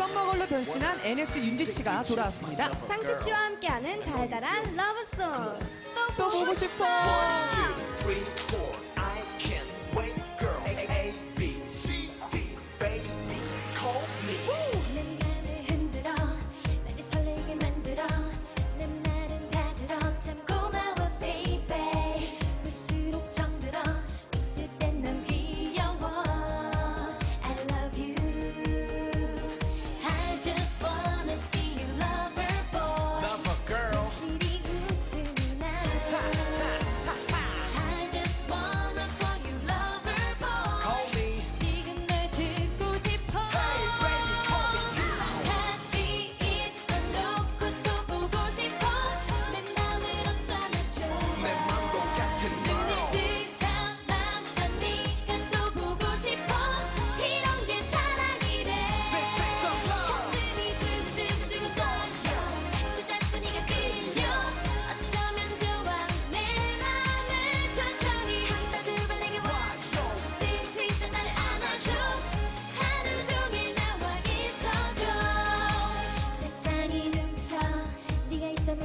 아이돌로 변신한 NS 윤지 씨가 돌아왔습니다. 상추 씨와 함께하는 달달한 러브송. 또또 보고 싶어. four.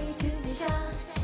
네가 있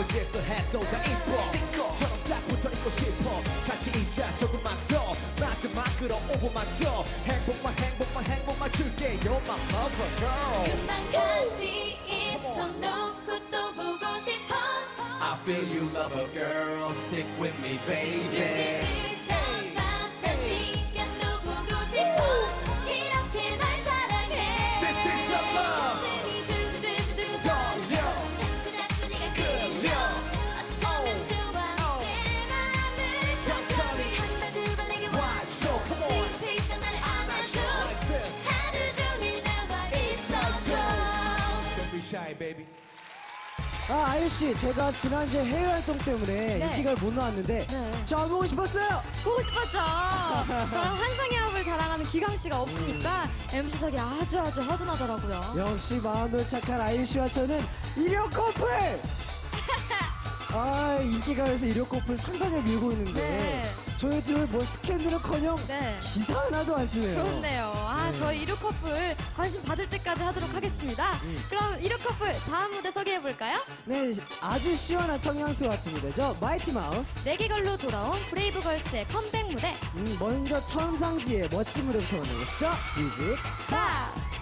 못하겠어 해도 다 이뻐. 처럼 딱 붙어있고 싶어. 같이 있자 조금만 더. 마지막으로 5분만 더. 행복만 행복만 행복만 줄게. You're my lover girl. 금방 같이 있어 놓고 또 보고 싶어. I feel you, love a girl. Stick with me, baby. Shy, baby. 아, 아유 씨, 제가 지난주에 해외 활동 때문에 네. 인기가를 못 나왔는데, 네. 저 보고 싶었어요! 보고 싶었죠. 저랑 환상의 합을 자랑하는 기강 씨가 없으니까 MC석이 아주 아주 허전하더라고요. 역시 마음도 착한 아유 씨와 저는 일요 커플! 아, 인기가요에서 일요 커플 상당히 밀고 있는데, 네. 저희 둘뭐 스캔들은커녕 네. 기사 하나도 안 뜨네요. 그렇네요. 아, 저희 이륙 커플 관심 받을 때까지 하도록 하겠습니다. 그럼 이륙 커플 다음 무대 소개해 볼까요? 네, 아주 시원한 청량수 같은 무대죠. 마이티 마우스. 네개 걸로 돌아온 브레이브걸스의 컴백 무대 음, 먼저 천상지의 멋진 무대부터 만나보시죠. 뮤직 스타트!